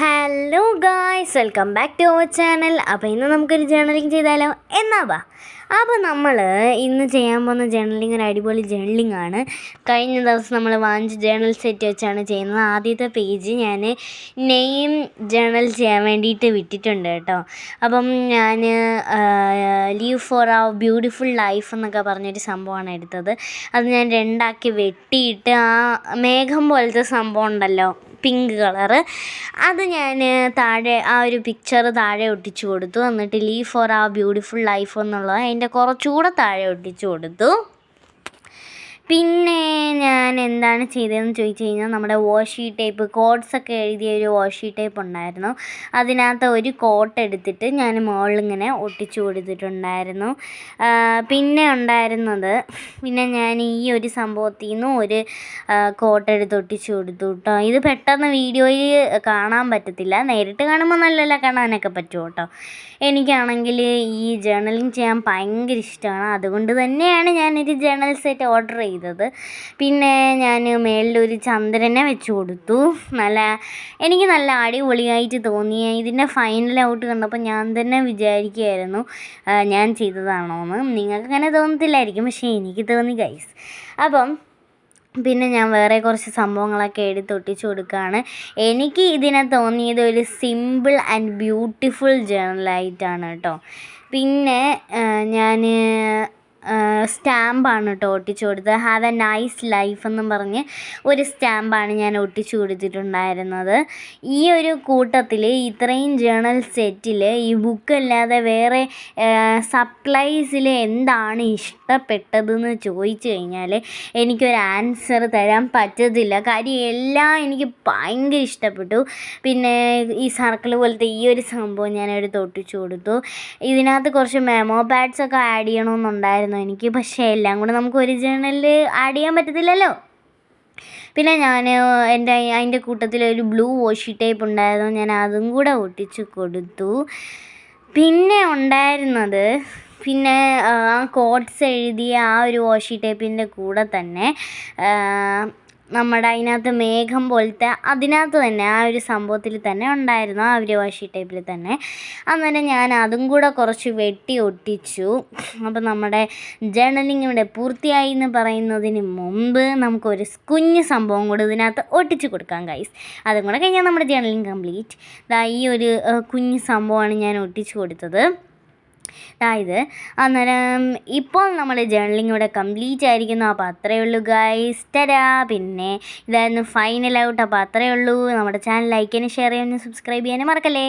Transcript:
Hello guys welcome back to our channel അപ്പോൾ ഇന്ന് നമുക്കൊരു ജേർണലിംഗ് ചെയ്താലോ? എന്നാ വാ. അപ്പോൾ നമ്മൾ ഇന്ന് ചെയ്യാൻ പോകുന്ന ജേർണലിംഗ് ഒരു അടിപൊളി ജേർണലിംഗ് ആണ്. കഴിഞ്ഞ ദിവസം നമ്മൾ വാങ്ങിച്ച ജേണൽ സെറ്റ് വെച്ചാണ് ചെയ്യുന്നത്. ആദ്യത്തെ പേജ് ഞാൻ നെയിം ജേണൽ ചെയ്യാൻ വേണ്ടിയിട്ട് വിട്ടിട്ടുണ്ട് കേട്ടോ. അപ്പം ഞാൻ live for a beautiful life എന്നൊക്കെ പറഞ്ഞൊരു സംഭവമാണ് എടുത്തത്. അത് ഞാൻ രണ്ടാക്കി വെട്ടിയിട്ട് ആ മേഘം പോലത്തെ സംഭവം ഉണ്ടല്ലോ. Pink colour. അത് ഞാൻ താഴെ ആ ഒരു പിക്ചർ താഴെ ഒട്ടിച്ചു കൊടുത്തു. എന്നിട്ട് live for a beautiful life എന്നുള്ളത് അതിന്റെ കുറച്ചുകൂടെ താഴെ ഒട്ടിച്ചു കൊടുത്തു. പിന്നെ ഞാൻ എന്താണ് ചെയ്തതെന്ന് ചോദിച്ചു കഴിഞ്ഞാൽ നമ്മുടെ വാഷി ടേപ്പ് കോഡ്സൊക്കെ എഴുതിയ ഒരു വാഷി ടേപ്പ് ഉണ്ടായിരുന്നു. അതിനകത്ത് ഒരു കോട്ട് എടുത്തിട്ട് ഞാൻ മുകളിലിങ്ങനെ ഒട്ടിച്ചു കൊടുത്തിട്ടുണ്ടായിരുന്നു. പിന്നെ ഉണ്ടായിരുന്നത് പിന്നെ ഞാൻ ഈ ഒരു സംഭവത്തിൽ നിന്നും ഒരു കോട്ട് എടുത്ത് ഒട്ടിച്ചു കൊടുത്തു കേട്ടോ. ഇത് പെട്ടെന്ന് വീഡിയോയിൽ കാണാൻ പറ്റത്തില്ല. നേരിട്ട് കാണുമ്പോൾ നല്ലല്ല കാണാനൊക്കെ പറ്റും കേട്ടോ. എനിക്കാണെങ്കിൽ ഈ ജേണലിങ് ചെയ്യാൻ ഭയങ്കര ഇഷ്ടമാണ്. അതുകൊണ്ട് തന്നെയാണ് ഞാനൊരു ജേണൽ സെറ്റ് ഓർഡർ ചെയ്തത്. പിന്നെ ഞാൻ മേളിലൊരു ചന്ദ്രനെ വെച്ച് കൊടുത്തു. നല്ല എനിക്ക് നല്ല അടിപൊളിയായിട്ട് തോന്നി ഇതിന്റെ ഫൈനൽ ഔട്ട് കണ്ടപ്പോൾ ഞാൻ തന്നെ വിചാരിക്കുകയായിരുന്നു ഞാൻ ചെയ്തതാണോ എന്ന് നിങ്ങൾക്ക് അങ്ങനെ തോന്നത്തില്ലായിരിക്കും പക്ഷേ എനിക്ക് തോന്നി ഗൈസ് അപ്പം പിന്നെ ഞാൻ വേറെ കുറച്ച് സംഭവങ്ങളൊക്കെ എടുത്ത് ഒട്ടിച്ചു കൊടുക്കുകയാണ്. എനിക്ക് ഇതിനെ തോന്നിയത് ഒരു സിമ്പിൾ ആൻഡ് ബ്യൂട്ടിഫുൾ ജേണലായിട്ടാണ് കേട്ടോ. പിന്നെ ഞാൻ സ്റ്റാമ്പാണ് കേട്ടോ ഒട്ടിച്ചു കൊടുത്തത്. ഹാവ് എ നൈസ് ലൈഫ് എന്നും പറഞ്ഞ് ഒരു സ്റ്റാമ്പാണ് ഞാൻ ഒട്ടിച്ചു കൊടുത്തിട്ടുണ്ടായിരുന്നത്. ഈ ഒരു കൂട്ടത്തിൽ ഇത്രയും ജേണൽ സെറ്റിൽ ഈ ബുക്കല്ലാതെ വേറെ സപ്ലൈസിൽ എന്താണ് ഇഷ്ടപ്പെട്ടതെന്ന് ചോദിച്ചു കഴിഞ്ഞാൽ എനിക്കൊരു ആൻസർ തരാൻ പറ്റത്തില്ല. കാര്യം എല്ലാം എനിക്ക് ഭയങ്കര ഇഷ്ടപ്പെട്ടു. പിന്നെ ഈ സർക്കിൾ പോലത്തെ ഈ ഒരു സംഭവം ഞാൻ തൊട്ടിച്ചു കൊടുത്തു. ഇതിനകത്ത് കുറച്ച് മെമോ പാഡ്സ് ഒക്കെ ആഡ് ചെയ്യണമെന്നുണ്ടായിരുന്നു എനിക്ക്. പക്ഷേ എല്ലാം കൂടെ നമുക്ക് ഒറിജിനലിൽ ആഡ് ചെയ്യാൻ പറ്റത്തില്ലല്ലോ. പിന്നെ ഞാൻ എന്റെ അതിന്റെ കൂട്ടത്തിൽ ഒരു ബ്ലൂ വാഷി ടേപ്പ് ഉണ്ടായിരുന്നു. ഞാൻ അതും കൂടെ ഒട്ടിച്ച് കൊടുത്തു. പിന്നെ ഉണ്ടായിരുന്നത് പിന്നെ ആ കോഡ്സ് എഴുതിയ ആ ഒരു വാഷി ടേപ്പിന്റെ കൂടെ തന്നെ നമ്മുടെ അതിനകത്ത് മേഘം പോലത്തെ അതിനകത്ത് തന്നെ ആ ഒരു സംഭവത്തിൽ തന്നെ ഉണ്ടായിരുന്നു ആ ഒരു വാഷി ടൈപ്പിൽ തന്നെ. അന്നേരം ഞാൻ അതും കൂടെ കുറച്ച് വെട്ടി ഒട്ടിച്ചു. അപ്പോൾ നമ്മുടെ ജേണലിംഗ് ഇവിടെ പൂർത്തിയായി എന്ന് പറയുന്നതിന് മുമ്പ് നമുക്കൊരു കുഞ്ഞ് സംഭവം കൂടെ ഇതിനകത്ത് ഒട്ടിച്ച് കൊടുക്കാം ഗൈസ് അതും കൂടെ കഴിഞ്ഞാൽ നമ്മുടെ ജേണലിംഗ് കംപ്ലീറ്റ് ഈ ഒരു കുഞ്ഞ് സംഭവമാണ് ഞാൻ ഒട്ടിച്ച് കൊടുത്തത്. അതായത് അന്നേരം ഇപ്പോൾ നമ്മൾ ജേർണലിംഗ് ഇവിടെ കംപ്ലീറ്റ് ആയിരിക്കുന്നു. അപ്പോൾ അത്രയേ ഉള്ളൂ ഗൈസ് തരാ പിന്നെ ഇതായിരുന്നു ഫൈനൽ ഔട്ട് അപ്പോൾ അത്രയേ ഉള്ളൂ. നമ്മുടെ ചാനൽ ലൈക്ക് ചെയ്യാനും ഷെയർ ചെയ്യാനും സബ്സ്ക്രൈബ് ചെയ്യാനും മറക്കല്ലേ?